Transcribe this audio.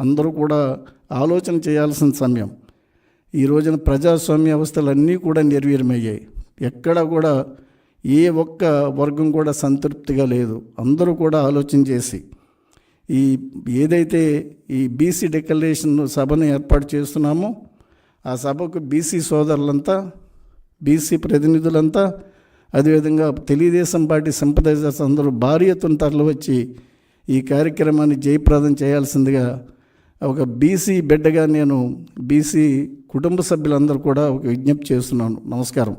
అందరూ కూడా ఆలోచన చేయాల్సిన సమయం. ఈ రోజున ప్రజాస్వామ్య వ్యవస్థలన్నీ కూడా నిర్వీర్యమయ్యాయి. ఎక్కడ కూడా ఏ ఒక్క వర్గం కూడా సంతృప్తిగా లేదు. అందరూ కూడా ఆలోచన చేసి ఈ ఏదైతే ఈ బీసీ డిక్లరేషన్ సభను ఏర్పాటు చేస్తున్నామో ఆ సభకు బీసీ సోదరులంతా బీసీ ప్రతినిధులంతా అదేవిధంగా తెలుగుదేశం పార్టీ సింపదైజర్స్ అందరూ భారీ ఎత్తున తరలి వచ్చి ఈ కార్యక్రమాన్ని జయప్రదం చేయాల్సిందిగా ఒక బీసీ బిడ్డగా నేను బీసీ కుటుంబ సభ్యులందరూ కూడా ఒక విజ్ఞప్తి చేస్తున్నాను. నమస్కారం.